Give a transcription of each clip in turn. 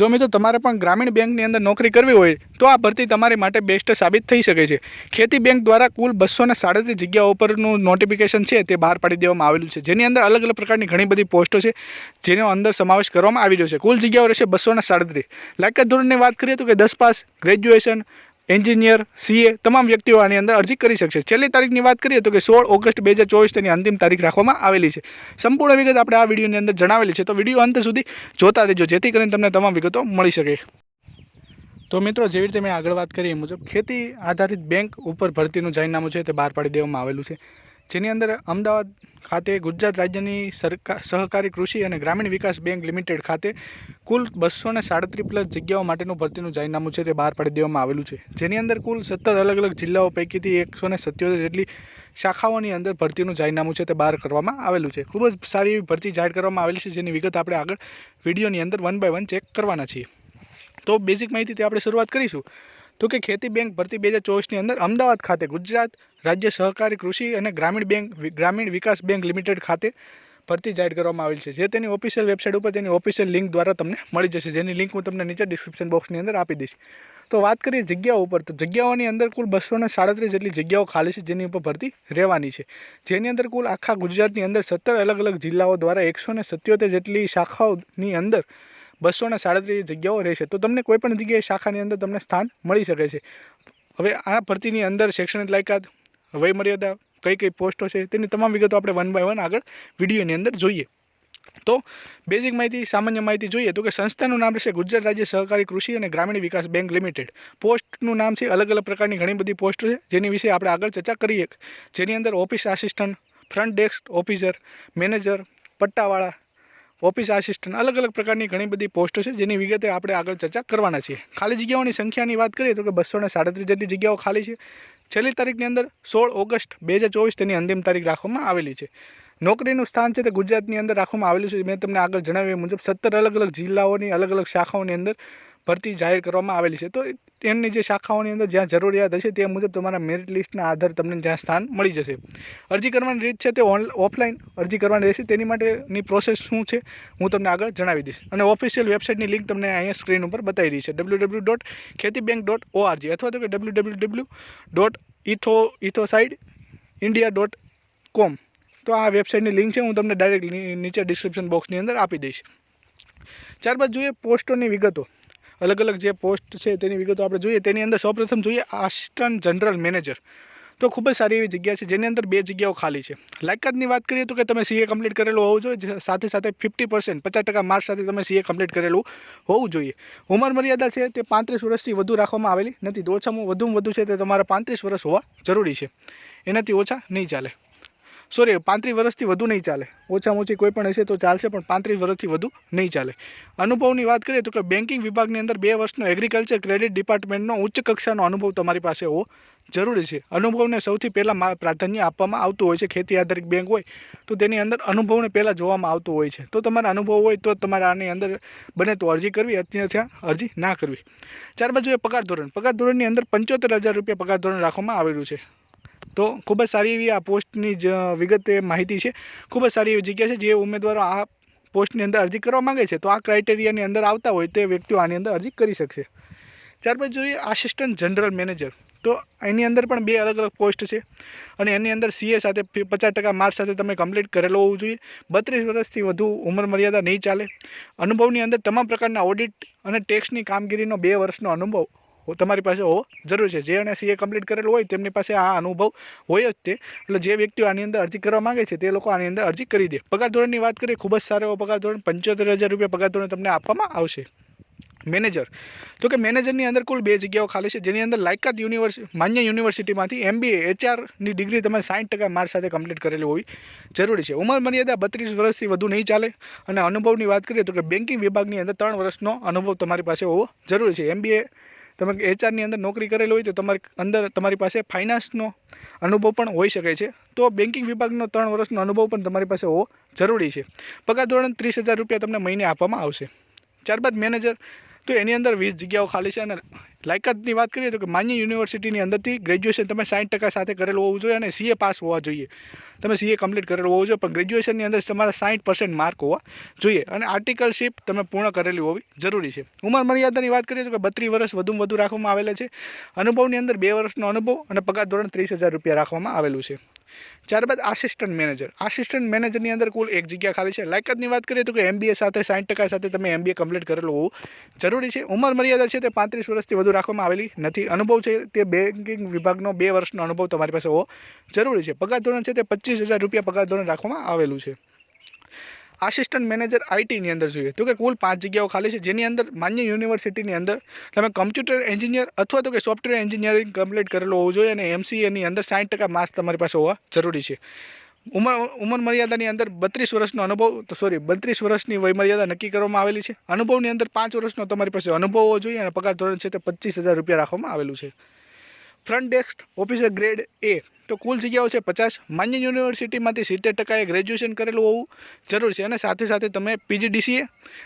જો મિત્રો તમારે પણ ગ્રામીણ બેંકની અંદર નોકરી કરવી હોય, તો આ ભરતી તમારી માટે બેસ્ટ સાબિત થઈ શકે છે. ખેતી બેંક દ્વારા કુલ બસો ને સાડત્રીસ જગ્યાઓ પરનું નોટિફિકેશન છે, તે બહાર પાડી દેવામાં આવેલું છે. જેની અંદર અલગ અલગ પ્રકારની ઘણી બધી પોસ્ટો છે, જેનો અંદર સમાવેશ કરવામાં આવી રહ્યો છે. કુલ જગ્યાઓ રહેશે બસો ને સાડત્રીસ. લાયકાત ધોરણની વાત કરીએ તો કે દસ પાસ ગ્રેજ્યુએશન એન્જિનિયર, સીએ, તમામ વ્યક્તિઓ આની અંદર અરજી કરી શકશે. છેલ્લી તારીખની વાત કરીએ તો કે સોળ ઓગસ્ટ બે હજાર ચોવીસ તેની અંતિમ તારીખ રાખવામાં આવેલી છે. સંપૂર્ણ વિગત આપણે આ વિડીયોની અંદર જણાવેલી છે. તો વીડિયો અંત સુધી જોતા રહેજો, જેથી કરીને તમને તમામ વિગતો મળી શકે. તો મિત્રો, જેવી રીતે મેં આગળ વાત કરી એ મુજબ ખેતી આધારિત બેંક ઉપર ભરતીનું જાહેરનામું છે તે બહાર પાડી દેવામાં આવેલું છે. જેની અંદર અમદાવાદ ખાતે ગુજરાત રાજ્યની સરકાર, સહકારી કૃષિ અને ગ્રામીણ વિકાસ બેંક લિમિટેડ ખાતે કુલ બસો ને સાડત્રીસ પ્લસ જગ્યાઓ માટેનું ભરતીનું જાહેરનામું છે તે બહાર પાડી દેવામાં આવેલું છે. જેની અંદર કુલ સત્તર અલગ અલગ જિલ્લાઓ પૈકીથી એકસો ને સત્યોતેર જેટલી શાખાઓની અંદર ભરતીનું જાહેરનામું છે તે બહાર કરવામાં આવેલું છે. ખૂબ જ સારી એવી ભરતી જાહેર કરવામાં આવેલી છે જેની વિગત આપણે આગળ વિડીયોની અંદર વન બાય વન ચેક કરવાના છીએ. તો બેઝિક માહિતીથી આપણે શરૂઆત કરીશું. તો કે ખેતી બેંક ભરતી બે હજાર ચોવીસની અંદર અમદાવાદ ખાતે ગુજરાત રાજ્ય સહકારી કૃષિ અને ગ્રામીણ બેંક, ગ્રામીણ વિકાસ બેંક લિમિટેડ ખાતે ભરતી જાહેર કરવામાં આવેલ છે. જે તેની ઓફિશિયલ વેબસાઇટ ઉપર તેની ઓફિશિયલ લિંક દ્વારા તમને મળી જશે. જેની લિંક હું તમને નીચે ડિસ્ક્રિપ્શન બોક્સની અંદર આપી દઈશ. તો વાત કરીએ જગ્યાઓ ઉપર. તો જગ્યાઓની અંદર કુલ બસો ને સાડત્રીસ જેટલી જગ્યાઓ ખાલી છે જેની ઉપર ભરતી રહેવાની છે. જેની અંદર કુલ આખા ગુજરાતની અંદર સત્તર અલગ અલગ જિલ્લાઓ દ્વારા એકસો ને સત્યોતેર જેટલી શાખાઓની અંદર બસો ને સાડત્રીસ જગ્યાઓ રહેશે. તો તમને કોઈપણ જગ્યાએ શાખાની અંદર તમને સ્થાન મળી શકે છે. હવે આ ભરતીની અંદર શૈક્ષણિક લાયકાત વયમર્યાદા, કઈ કઈ પોસ્ટો છે, તેની તમામ વિગતો આપણે વન બાય વન આગળ વિડીયોની અંદર જોઈએ. તો બેઝિક માહિતી, સામાન્ય માહિતી જોઈએ તો કે સંસ્થાનું નામ રહેશે ગુજરાત રાજ્ય સહકારી કૃષિ અને ગ્રામીણ વિકાસ બેંક લિમિટેડ. પોસ્ટનું નામ છે અલગ અલગ પ્રકારની ઘણી બધી પોસ્ટ છે, જેની વિશે આપણે આગળ ચર્ચા કરીએ. જેની અંદર office assistant, front desk officer, manager, પટ્ટાવાળા, office assistant, અલગ અલગ પ્રકારની ઘણી બધી પોસ્ટો છે, જેની વિગતે આપણે આગળ ચર્ચા કરવાના છીએ. ખાલી જગ્યાઓની સંખ્યાની વાત કરીએ તો કે બસો ને સાડત્રીસ જેટલી જગ્યાઓ ખાલી છે. છેલ્લી તારીખની અંદર સોળ ઓગસ્ટ બે હજાર ચોવીસ તેની અંતિમ તારીખ રાખવામાં આવેલી છે. નોકરીનું સ્થાન છે તે ગુજરાતની અંદર રાખવામાં આવેલું છે. મેં તમને આગળ જણાવ્યું મુજબ સત્તર અલગ અલગ જિલ્લાઓની અલગ અલગ શાખાઓની અંદર ભરતી જાહેર કરવામાં આવેલી છે. તો તેમની જે શાખાઓની અંદર જ્યાં જરૂરિયાત હશે તે મુજબ તમારા મેરિટ લિસ્ટના આધાર તમને જ્યાં સ્થાન મળી જશે. અરજી કરવાની રીત છે તે ઓફલાઈન અરજી કરવાની રહેશે. તેની માટેની પ્રોસેસ શું છે હું તમને આગળ જણાવી દઈશ. અને ઓફિશિયલ વેબસાઇટની લિંક તમને અહીંયા સ્ક્રીન ઉપર બતાવી રહી છે. ડબલ્યુ ડબલ્યુ ડોટ ખેતી બેંક ડોટ ઓઆરજી અથવા તો કે ડબલ્યુ ડબલ્યુ ડબલ્યુ ડોટ ઇથો સાઇડ ઇન્ડિયા ડોટ કોમ તો આ વેબસાઇટની લિંક છે. હું તમને ડાયરેક્ટ નીચે ડિસ્ક્રિપ્શન બોક્સની અંદર આપી દઈશ. ત્યારબાદ જોઈએ પોસ્ટોની વિગતો. અલગ અલગ જે પોસ્ટ છે તેની વિગતો આપણે જોઈએ. તેની અંદર સૌપ્રથમ જોઈએ આસિસ્ટન્ટ જનરલ મેનેજર. તો ખૂબ જ સારી એવી જગ્યા છે, જેની અંદર બે જગ્યાઓ ખાલી છે. લાયકાતની વાત કરીએ તો કે તમે સીએ કમ્પ્લીટ કરેલું હોવું જોઈએ સાથે સાથે ફિફ્ટી પર્સન્ટ પચાસ ટકા માર્ક સાથે તમે સીએ કમ્પ્લીટ કરેલું હોવું જોઈએ. ઉંમર મર્યાદા છે તે પાંત્રીસ વર્ષથી વધુ રાખવામાં આવેલી નથી. તો ઓછામાં વધુમાં વધુ છે તે તમારા પાંત્રીસ વર્ષ હોવા જરૂરી છે. એનાથી ઓછા નહીં ચાલે. સોરી, પાંત્રીસ વર્ષથી વધુ નહીં ચાલે. ઓછામાં ઓછી કોઈ પણ હશે તો ચાલશે, પણ પાંત્રીસ વર્ષથી વધુ નહીં ચાલે. અનુભવની વાત કરીએ તો કે બેન્કિંગ વિભાગની અંદર બે વર્ષનો એગ્રીકલ્ચર ક્રેડિટ ડિપાર્ટમેન્ટનો ઉચ્ચ કક્ષાનો અનુભવ તમારી પાસે હોવો જરૂરી છે. અનુભવને સૌથી પહેલાં પ્રાધાન્ય આપવામાં આવતું હોય છે, ખેતી આધારિત બેંક હોય, તો તેની અંદર અનુભવને પહેલાં જોવામાં આવતું હોય છે. તો તમારા અનુભવ હોય તો તમારે આની અંદર બને તો અરજી કરવી, અત્યારે અરજી ના કરવી. ત્યારબાદ જોઈએ પગાર ધોરણ. પગાર ધોરણની અંદર પંચોતેર હજાર રૂપિયા પગાર ધોરણ રાખવામાં આવેલું છે. તો ખૂબ જ સારી એવી આ પોસ્ટની જ વિગતે માહિતી છે. ખૂબ જ સારી એવી જગ્યા છે જે ઉમેદવારો આ પોસ્ટની અંદર અરજી કરવા માગે છે. તો આ ક્રાઇટેરિયાની અંદર આવતા હોય તે વ્યક્તિઓ આની અંદર અરજી કરી શકશે. ત્યારબાદ જોઈએ આસિસ્ટન્ટ જનરલ મેનેજર. તો એની અંદર પણ બે અલગ અલગ પોસ્ટ છે. અને એની અંદર સીએ સાથે પચાસ ટકા માર્ક સાથે તમે કમ્પ્લીટ કરેલો હોવું જોઈએ. બત્રીસ વર્ષથી વધુ ઉંમર મર્યાદા નહીં ચાલે. અનુભવની અંદર તમામ પ્રકારના ઓડિટ અને ટેક્સની કામગીરીનો બે વર્ષનો અનુભવ તમારી પાસે હોવો જરૂરી છે. જે અને સીએ કમ્પ્લીટ કરેલું હોય તેમની પાસે આ અનુભવ હોય જ તે. એટલે જે વ્યક્તિઓ આની અંદર અરજી કરવા માગે છે તે લોકો આની અંદર અરજી કરી દે. પગાર ધોરણની વાત કરીએ, ખૂબ જ સારો એવો પગાર ધોરણ, પંચોતેર હજાર રૂપિયા પગાર ધોરણ તમને આપવામાં આવશે. મેનેજર. તો કે મેનેજરની અંદર કુલ બે જગ્યાઓ ખાલી છે. જેની અંદર લાયકાત યુનિવર્સિટી માન્ય યુનિવર્સિટીમાંથી એમબીએ, એચઆરની ડિગ્રી તમારે સાઠ ટકા માર્ક સાથે કમ્પ્લીટ કરેલી હોવી જરૂરી છે. ઉંમર મર્યાદા બત્રીસ વર્ષથી વધુ નહીં ચાલે. અને અનુભવની વાત કરીએ તો કે બેન્કિંગ વિભાગની અંદર ત્રણ વર્ષનો અનુભવ તમારી પાસે હોવો જરૂરી છે. એમબીએ તમે એચઆરની અંદર નોકરી કરેલી હોય તો તમારી અંદર તમારી પાસે ફાઇનાન્સનો અનુભવ પણ હોઈ શકે છે. તો બેન્કિંગ વિભાગનો ત્રણ વર્ષનો અનુભવ પણ તમારી પાસે હોવો જરૂરી છે. પગાર ધોરણ ત્રીસ હજાર રૂપિયા તમને મહિને આપવામાં આવશે. ત્યારબાદ મેનેજર તો એની અંદર વીસ જગ્યાઓ ખાલી છે અને લાયકાતની વાત કરીએ તો કે માન્ય યુનિવર્સિટીની અંદરથી ગ્રેજ્યુએશન તમે સાઠ ટકા સાથે કરેલું હોવું જોઈએ અને સીએ પાસ હોવા જોઈએ. તમે સીએ કમ્પ્લીટ કરેલું હોવું જોઈએ, પણ ગ્રેજ્યુએશનની અંદર તમારા સાઠ પર્સન્ટ માર્ક હોવા જોઈએ અને આર્ટિકલશીપ તમે પૂર્ણ કરેલી હોવી જરૂરી છે. ઉંમર મર્યાદાની વાત કરીએ તો કે બત્રીસ વર્ષ વધુમાં વધુ રાખવામાં આવેલા છે. અનુભવની અંદર બે વર્ષનો અનુભવ અને પગાર ધોરણ ત્રીસ હજાર રૂપિયા રાખવામાં આવેલું છે. ત્યારબાદ આસિસ્ટન્ટ મેનેજર આસિસ્ટન્ટ મેનેજરની અંદર કુલ એક જગ્યા ખાલી છે. લાયકાતની વાત કરીએ તો કે એમબીએ સાથે સાઠ ટકા સાથે તમે એમબીએ કમ્પ્લીટ કરેલું હોવું જરૂરી છે. ઉંમર મર્યાદા છે તે પાંત્રીસ વર્ષથી વધુ રાખવામાં આવેલી નથી. અનુભવ છે તે બેન્કિંગ વિભાગનો બે વર્ષનો અનુભવ તમારી પાસે હોવો જરૂરી છે. પગાર ધોરણ છે તે પચીસ હજાર રૂપિયા પગાર ધોરણ રાખવામાં આવેલું છે. આસિસ્ટન્ટ મેનેજર આઈટીની અંદર જોઈએ. તો કે કુલ પાંચ જગ્યાઓ ખાલી છે, જેની અંદર માન્ય યુનિવર્સિટીની અંદર તમે કમ્પ્યુટર એન્જિનિયર અથવા તો કે સોફ્ટવેર એન્જિનિયરિંગ કમ્પ્લીટ કરેલું હોવું જોઈએ અને એમસીએની અંદર સાઠ ટકા માર્ક્સ તમારી પાસે હોવા જરૂરી છે. ઉંમર ઉંમર મર્યાદાની અંદર બત્રીસ વર્ષનો અનુભવ, તો સોરી બત્રીસ વર્ષની વયમર્યાદા નક્કી કરવામાં આવેલી છે. અનુભવની અંદર પાંચ વર્ષનો તમારી પાસે અનુભવ હોવો જોઈએ અને પગાર ધોરણ છે તે પચીસ હજાર રૂપિયા રાખવામાં આવેલું છે. Front desk officer grade A તો કુલ જગ્યાઓ છે પચાસ. માન્ય યુનિવર્સિટીમાંથી સિત્તેર ટકાએ ગ્રેજ્યુએશન કરેલું હોવું જરૂર છે. અને સાથે સાથે તમે પીજીડીસીએ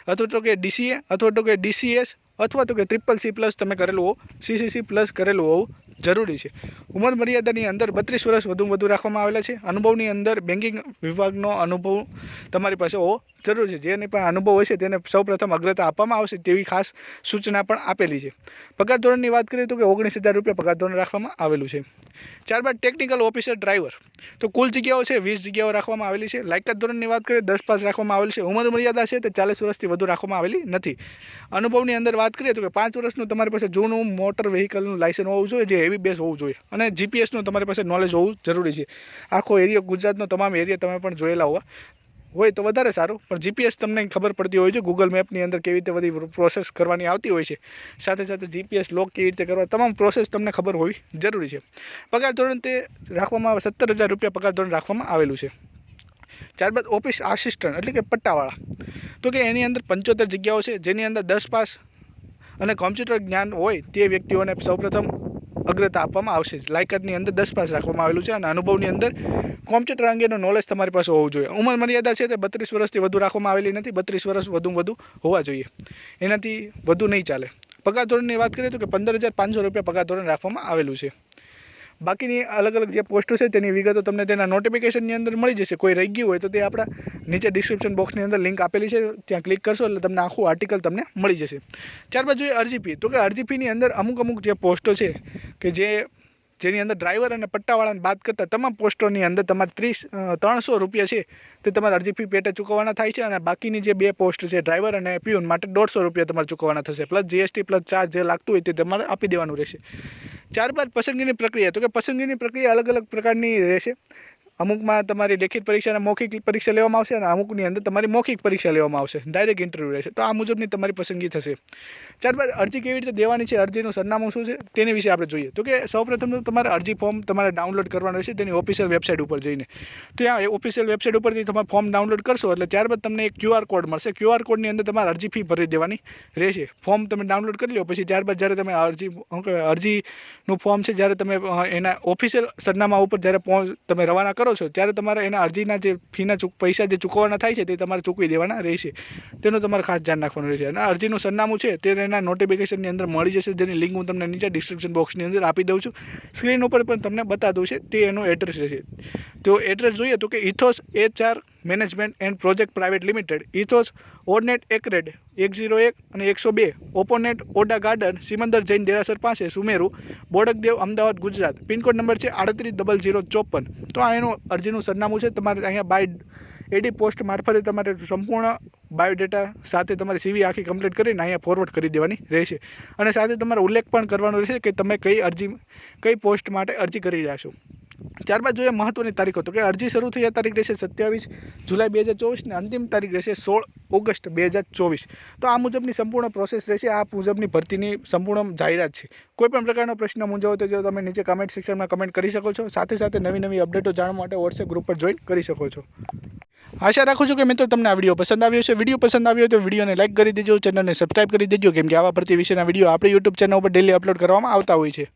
અથવા તો કે ડીસીએ અથવા તો કે ડીસીએસ અથવા તો કે ટ્રિપલ સી પ્લસ તમે કરેલું હોવ સીસીસી પ્લસ કરેલું હોવું જરૂરી છે. ઉંમર મર્યાદાની અંદર બત્રીસ વર્ષ વધુ વધુ રાખવામાં આવેલા છે. અનુભવની અંદર બેન્કિંગ વિભાગનો અનુભવ તમારી પાસે હોવો જરૂરી છે. જેને પણ અનુભવ હોય છે તેને સૌપ્રથમ અગ્રતા આપવામાં આવશે તેવી ખાસ સૂચના પણ આપેલી છે. પગાર ધોરણની વાત કરીએ તો કે ઓગણીસ હજાર રૂપિયા પગાર ધોરણ રાખવામાં આવેલું છે. ત્યારબાદ ટેકનિકલ ઓફિસર ડ્રાઈવર તો કુલ જગ્યાઓ છે વીસ જગ્યાઓ રાખવામાં આવેલી છે. લાયકાત ધોરણની વાત કરીએ, દસ પાસ રાખવામાં આવેલી છે. ઉંમર મર્યાદા છે તે ચાલીસ વર્ષથી વધુ રાખવામાં આવેલી નથી. અનુભવની અંદર વાત કરીએ તો કે પાંચ વર્ષનું તમારી પાસે જૂનું મોટર વ્હીકલનું લાયસન્સ હોવું જોઈએ, જે હેવી બેસ હોવું જોઈએ. અને જીપીએસનું તમારી પાસે નોલેજ હોવું જરૂરી છે. આખો એરિયો ગુજરાતનો તમામ એરિયા તમે પણ જોયેલા હોવા. હોય તો વધારે સારું, પણ જીપીએસ તમને ખબર પડતી હોય છે ગૂગલ મેપની અંદર કેવી રીતે બધી પ્રોસેસ કરવાની આવતી હોય છે. સાથે સાથે જીપીએસ લોક કેવી રીતે કરવા, તમામ પ્રોસેસ તમને ખબર હોવી જરૂરી છે. પગાર ધોરણ તે રાખવામાં સત્તર હજાર રૂપિયા પગાર ધોરણ રાખવામાં આવેલું છે. ત્યારબાદ ઓફિસ આસિસ્ટન્ટ એટલે કે પટ્ટાવાળા. તો કે એની અંદર પંચોતેર જગ્યાઓ છે, જેની અંદર દસ પાસ અને કોમ્પ્યુટર જ્ઞાન હોય તે વ્યક્તિઓને સૌપ્રથમ અગ્રતા આપવામાં આવશે લાયકાતની અંદર દસ પાસ રાખવામાં આવેલું છે અને અનુભવની અંદર કોમ્પ્યુટર અંગેનું નોલેજ તમારી પાસે હોવું જોઈએ. ઉંમર મર્યાદા છે તે બત્રીસ વર્ષથી વધુ રાખવામાં આવેલી નથી. બત્રીસ વર્ષ વધુ વધુ હોવા જોઈએ. એનાથી વધુ નહીં ચાલે. પગાર ધોરણની વાત કરીએ તો કે પંદર હજાર પાંચસો રૂપિયા પગાર ધોરણ રાખવામાં આવેલું છે. બાકીની અલગ અલગ જે પોસ્ટો છે તેની વિગતો તમને તેના નોટિફિકેશનની અંદર મળી જશે. કોઈ રહી ગયું હોય તો તે આપણા નીચે ડિસ્ક્રિપ્શન બોક્સની અંદર લિંક આપેલી છે. ત્યાં ક્લિક કરશો એટલે તમને આખું આર્ટિકલ તમને મળી જશે. ત્યારબાદ જોઈએ અરજી ફી તો કે અરજી ફીની અંદર અમુક અમુક જે પોસ્ટો છે કે જે જેની અંદર ડ્રાઈવર અને પટ્ટાવાળાને બાદ કરતાં તમામ પોસ્ટોની અંદર તમારે ત્રીસ ત્રણસો રૂપિયા છે તે તમારે અરજી ફી પેટે ચૂકવવાના થાય છે અને બાકીની જે બે પોસ્ટ છે ડ્રાઈવર અને પ્યુન માટે દોઢસો રૂપિયા તમારે ચૂકવવાના થશે. પ્લસ જીએસટી પ્લસ ચાર્જ જે લાગતું હોય તે તમારે આપી દેવાનું રહેશે. ત્યારબાદ પસંદગીની પ્રક્રિયા. તો કે પસંદગીની પ્રક્રિયા અલગ અલગ પ્રકારની રહેશે. અમુકમાં તમારી લેખિત પરીક્ષા અને મૌખિક પરીક્ષા લેવામાં આવશે અને અમુકની અંદર તમારી મૌખિક પરીક્ષા લેવામાં આવશે. ડાયરેક્ટ ઇન્ટરવ્યૂ રહેશે. તો આ મુજબની તમારી પસંદગી થશે. ત્યારબાદ અરજી કેવી રીતે દેવાની છે? અરજીનું સરનામું શું છે? તેની વિશે આપણે જોઈએ. તો કે સૌપ્રથમ તો તમારે અરજી ફોર્મ તમારે ડાઉનલોડ કરવાનું રહેશે તેની ઓફિશિયલ વેબસાઇટ ઉપર જઈને. ત્યાં ઓફિશિયલ વેબસાઇટ ઉપરથી તમે ફોર્મ ડાઉનલોડ કરશો એટલે ત્યારબાદ તમને એક ક્યુઆર કોડ મળશે. ક્યુઆર કોડની અંદર તમારે અરજી ફી ભરી દેવાની રહેશે. ફોર્મ તમે ડાઉનલોડ કરી લો, પછી ત્યારબાદ જ્યારે તમે અરજી અરજીનું ફોર્મ છે, જ્યારે તમે એના ઓફિશિયલ સરનામા ઉપર જ્યારે પહોંચ તમે રવાના કરો છો, ત્યારે તમારે એના અરજીના જે ફીના ચૂક, પૈસા જે ચૂકવવાના થાય છે, તે તમારે ચૂકવી દેવાના રહેશે. તેનું તમારે ખાસ ધ્યાન રાખવાનું રહેશે. અને અરજીનું સરનામું છે, તે એના નોટિફિકેશનની અંદર મળી જશે, જેની લિંક હું તમને નીચે ડિસ્ક્રિપ્શન બોક્સની અંદર આપી દઉં છું. સ્ક્રીન ઉપર પણ તમને બતાવું છે તે એનું એડ્રેસ રહેશે. તો એડ્રેસ જોઈએ તો કે Ethos HR management and project private limited Ethos ઓડનેટ એકરેડ, એક ઝીરો એક અને એકસો બે, opposite AUDA garden, Simandhar Jain દેરાસર પાસે, સુમેરુ, બોડકદેવ, અમદાવાદ, ગુજરાત. પિનકોડ નંબર છે આડત્રીસ ડબલ ઝીરો ચોપન. તો આ એનું અરજીનું સરનામું છે. તમારે અહીંયા બાય એડી પોસ્ટ મારફતે તમારે સંપૂર્ણ બાયોડેટા સાથે તમારી સીવી આખી કમ્પ્લીટ કરીને અહીંયા ફોરવર્ડ કરી દેવાની રહેશે. અને સાથે તમારે ઉલ્લેખ પણ કરવાનો રહેશે કે તમે કઈ અરજી, કઈ પોસ્ટ માટે અરજી કરી રહ્યા છો. ત્યારબાદ જોઈએ મહત્ત્વની તારીખો. તો કે અરજી શરૂ થઈ તારીખ રહેશે સત્યાવીસ જુલાઈ બે હજાર ચોવીસને અંતિમ તારીખ રહેશે સોળ ઓગસ્ટ બે હજાર ચોવીસ. તો આ મુજબની સંપૂર્ણ પ્રોસેસ રહેશે. આ મુજબની ભરતીની સંપૂર્ણ જાહેરાત છે. કોઈપણ પ્રકારનો પ્રશ્ન મૂંઝાવો તો જો તમે નીચે કમેન્ટ સેક્શનમાં કમેન્ટ કરી શકો છો. સાથે સાથે નવી નવી અપડેટો જાણવા માટે વોટ્સએપ ગ્રુપ પર જોઈન કરી શકો છો. આશા રાખું છું કે મિત્રો તમને આ વીડિયો પસંદ આવ્યો છે વીડિયો પસંદ આવ્યો તો વિડીયોને લાઈક કરી દેજો. ચેનલને સબસ્ક્રાઈબ કરી દેજો. કેમ કે આવા ભરતી વિશેના વીડિયો આપણે યુટ્યુબ ચેનલ ઉપર ડેલી અપલોડ કરવામાં આવતા હોય છે.